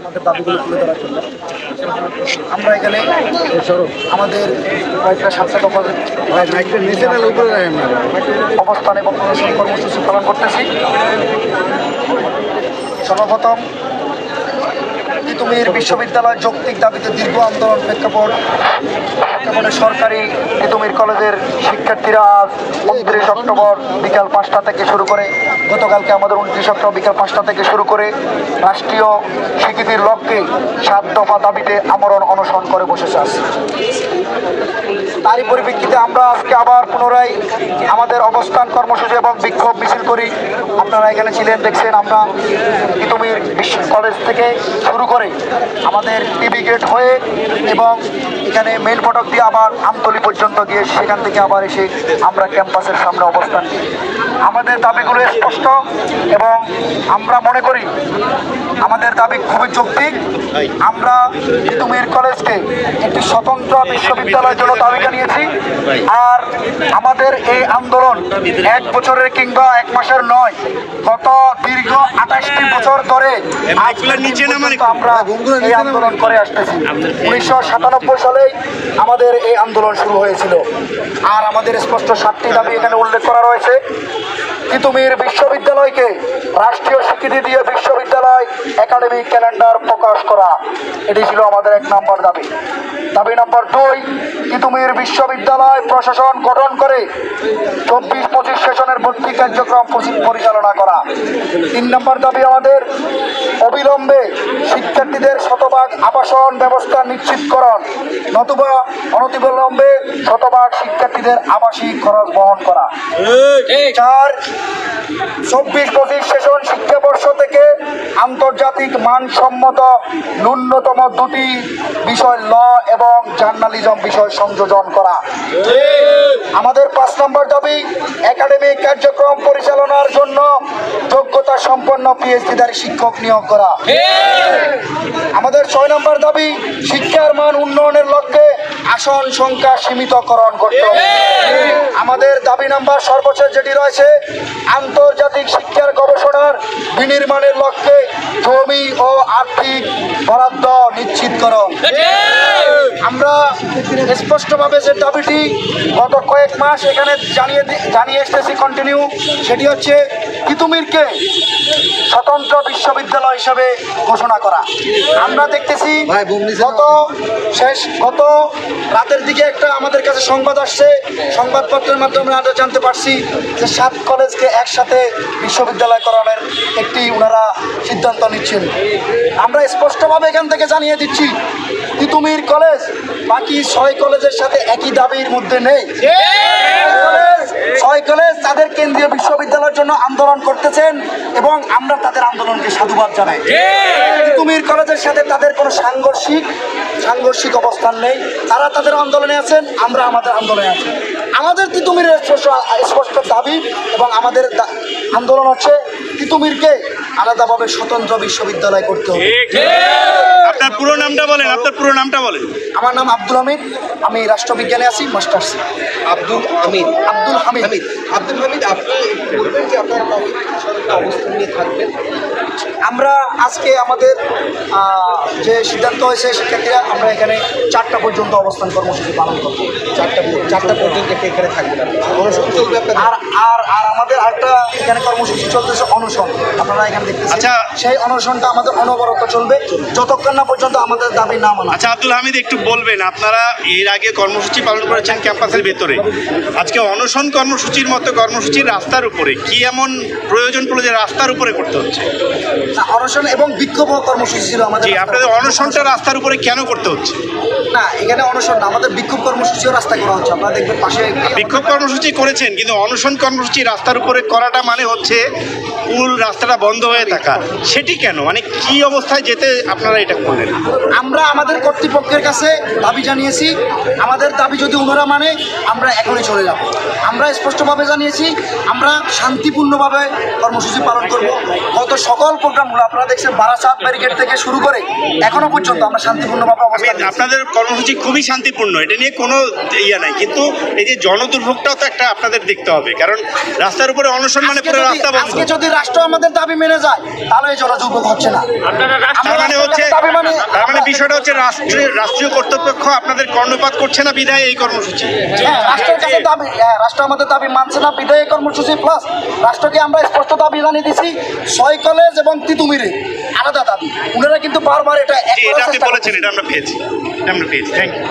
আমাদের দাবিগুলো তুলে ধরার জন্য। আমরা এখানে আমাদের কয়েকটা সাতটা অবস্থান এবং প্রদর্শন কর্মসূচি পালন করতেছি। সর্বপ্রথম তিতুমির বিশ্ববিদ্যালয় যৌক্তিক দাবিতে দীর্ঘ আন্দোলন প্রেক্ষাপট সরকারি তিতুমির কলেজের শিক্ষার্থীরা উনত্রিশ অক্টোবর বিকাল পাঁচটা থেকে শুরু করে, গতকালকে আমাদের উনত্রিশ অক্টোবর বিকাল পাঁচটা থেকে শুরু করে রাষ্ট্রীয় স্বীকৃতির লক্ষ্যে সাত দফা দাবিতে আমরণ অনশন করে বসেছে আজ। তারই পরিপ্রেক্ষিতে আমরা আজকে আবার পুনরায় আমাদের অবস্থান কর্মসূচি এবং বিক্ষোভ মিছিল করি। আপনারা এখানে ছিলেন, দেখছেন, আমরা বিশ্ব কলেজ থেকে শুরু করে আমাদের টিভি গেট হয়ে এবং এখানে মেন ফটক দিয়ে আবার আমতলি পর্যন্ত গিয়ে সেখান থেকে আবার এসে আমরা ক্যাম্পাসের সামনে অবস্থান নিই আমাদের দাবিগুলো স্পষ্ট এবং আমরা মনে করি আমাদের দাবি খুবই যৌক্তিক। আমরা ইতুমির কলেজকে একটি স্বতন্ত্র বিশ্ববিদ্যালয়ের জন্য দাবি জানিয়েছি। আর আমাদের এই আন্দোলন এক বছরের কিংবা এক মাসের নয় গত দীর্ঘ আঠাশটি বছর ধরে দিন পর্যন্ত আমরা এই আন্দোলন করে আসতেছি। উনিশশো সাতানব্বই সালেই আমাদের এই আন্দোলন শুরু হয়েছিল। আর আমাদের স্পষ্ট সাতটি দাবি এখানে উল্লেখ করা রয়েছে। তিতুমির বিশ্ববিদ্যালয়কে রাষ্ট্রীয় স্বীকৃতি দিয়ে বিশ্ববিদ্যালয় একাডেমিক ক্যালেন্ডার প্রকাশ করা। এটি ছিল আমাদের এক নম্বর দাবি। দাবি নম্বর দুই তিতুমির বিশ্ববিদ্যালয় প্রশাসন গঠন করে চব্বিশ পঁচিশ সেশনের ভর্তি কার্যক্রম পরিচালনা করা। তিন নম্বর দাবি আমাদের অবিলম্বে শিক্ষার্থীদের শতভাগ আবাসন ব্যবস্থা নিশ্চিতকরণ। নতুবা অনতিবিলম্বে শতভাগ শিক্ষার্থীদের আবাসিক খরচ বহন করা। চার চব্বিশ পঁচিশ সেশন শিক্ষাবর্ষ থেকে আন্তর্জাতিক মানসম্মত ন্যূনতম দুটি বিষয় ল এবং জার্নালিজম বিষয় সংযোজন করা। আমাদের পাঁচ নম্বর দাবি, একাডেমিক কার্যক্রম পরিচালনার জন্য যোগ্যতা সম্পন্ন পিএইচডিধারী শিক্ষক নিয়োগ করা। আমাদের ছয় নম্বর দাবি, শিক্ষার মান উন্নয়নের লক্ষ্যে আসন সংখ্যা সীমিতকরণ করতে হবে। আমাদের দাবি নাম্বার সর্বশেষ যেটি রয়েছে, আন্তর্জাতিক শিক্ষার গবেষণার বিনির্মাণের লক্ষ্যে জমি ও আর্থিক বরাদ্দ নিশ্চিত নিশ্চিতকরণ আমরা স্পষ্টভাবে যে দাবিটি গত কয়েক মাস এখানে জানিয়ে জানিয়ে এসতেছি কন্টিনিউ সেটি হচ্ছে তিতুমিরকে স্বতন্ত্র বিশ্ববিদ্যালয় হিসাবে ঘোষণা করা। আমরা দেখতেছি গত শেষ গত রাতের দিকে একটা আমাদের কাছে সংবাদ আসছে। সংবাদপত্রের মাধ্যমে আমরা জানতে পারছি যে সাত কলেজকে একসাথে বিশ্ববিদ্যালয় করানোর একটি ওনারা সিদ্ধান্ত নিচ্ছেন আমরা স্পষ্টভাবে এখান থেকে জানিয়ে দিচ্ছি, তিতুমির কলেজ বাকি ছয় কলেজের সাথে একই দাবির মধ্যে নেই। ছয় কলেজ তাদের কেন্দ্রীয় বিশ্ববিদ্যালয়ের জন্য আন্দোলন করতেছেন এবং আমরা তাদের আন্দোলনকে সাধুবাদ জানাই। তিতুমির কলেজের সাথে তাদের কোনো সাংঘর্ষিক সাংঘর্ষিক অবস্থান নেই। তারা তাদের আন্দোলনে আছেন, আমরা আমাদের আন্দোলনে আছি। আমাদের তিতুমিরের স্পষ্ট দাবি এবং আমাদের আন্দোলন হচ্ছে তিতুমিরকে আলাদাভাবে স্বতন্ত্র বিশ্ববিদ্যালয় করতে হবে। আপনার পুরো নামটা বলেন আপনার পুরো নামটা বলেন। আমার নাম আব্দুল হামিদ আমি রাষ্ট্রবিজ্ঞানে আছি মাস্টার্স। আব্দুল হামিদ। আব্দুল হামিদ। হামিদ। আব্দুল হামিদ আপনি বলবেন যে আপনার অবস্থান নিয়ে থাকবেন? আমরা আজকে আমাদের যে সিদ্ধান্ত হয়েছে শিক্ষার্থীরা আমরা এখানে চারটা পর্যন্ত অবস্থান কর্মসূচি পালন করব। চারটা চারটা পর্যন্ত এখানে থাকবেন অনশন চলবে আপনার আর আর আর আমাদের আরেকটা এখানে কর্মসূচি চলতেছে অনশন। আপনারা এখানে দেখতেছেন। আচ্ছা। সেই অনশনটা আমাদের অনবরত চলবে। যতক্ষণ না পর্যন্ত আমাদের দাবি না মানা। আচ্ছা আব্দুল হামিদ একটু বলবেন আপনারা এর আগে কর্মসূচি পালন করেছেন ক্যাম্পাসের ভেতরে। আজকে অনশন কর্মসূচির মতো কর্মসূচি রাস্তার উপরে? কি এমন প্রয়োজন পড়ল যে রাস্তার উপরে করতে হচ্ছে? অনশন এবং বিক্ষোভ কর্মসূচি ছিল আমাদের আপনাদের অনশনটা রাস্তার উপরে কেন করতে হচ্ছে? না এখানে অনশন না আমাদের বিক্ষোভ কর্মসূচিও রাস্তা করা হচ্ছে। আপনারা দেখবেন পাশে বিক্ষোভ কর্মসূচি করেছেন কিন্তু অনশন কর্মসূচি রাস্তার উপরে করাটা মানে হচ্ছে পুল রাস্তাটা বন্ধ হয়ে থাকা। সেটি কেন? মানে কি অবস্থায় যেতে আপনারা এটা করলেন? আমরা আমাদের কর্তৃপক্ষের কাছে দাবি জানিয়েছি আমাদের দাবি যদি ওনারা মানে আমরা এখনই চলে যাব। আমরা স্পষ্টভাবে জানিয়েছি আমরা শান্তিপূর্ণভাবে কর্মসূচি পালন করব। গত সকল প্রোগ্রামগুলো আপনারা দেখছেন বারাসাত ব্যারিকেড থেকে শুরু করে এখনও পর্যন্ত আমরা শান্তিপূর্ণভাবে। আপনাদের কর্মসূচি খুবই শান্তিপূর্ণ এটা নিয়ে কোনো ইয়ে নাই। কিন্তু এই যে জন জনদুর্ভোগটাও তো একটা আপনাদের দেখতে হবে কারণ রাস্তার উপরে অনশন মানে পুরো যদি- রাস্তা বন্ধ। আজকে যদি রাষ্ট্র আমাদের দাবি মেনে যায় তাহলে এই জনযুগ হচ্ছে না। তার মানে হচ্ছে মানে তার মানে বিষয়টা হচ্ছে রাষ্ট্রীয় রাষ্ট্রীয় কর্তৃপক্ষ আপনাদের কর্ণপাত করছে না বিধায় এই কর্মসূচি? হ্যাঁ, রাষ্ট্রের কাছে দাবি হ্যাঁ, রাষ্ট্র আমাদের দাবি মানছে না বিদায় কর্মসূচি প্লাস রাষ্ট্রকে আমরা স্পষ্ট দাবি জানিয়ে দিছি ছয় কলেজ এবং তিতুমিরে। আলাদা দাবি। ওনারা কিন্তু বারবার এটা এটা আপনি বলেছেন এটা আমরা পেয়েছি। আমরা পেয়েছি। Thank you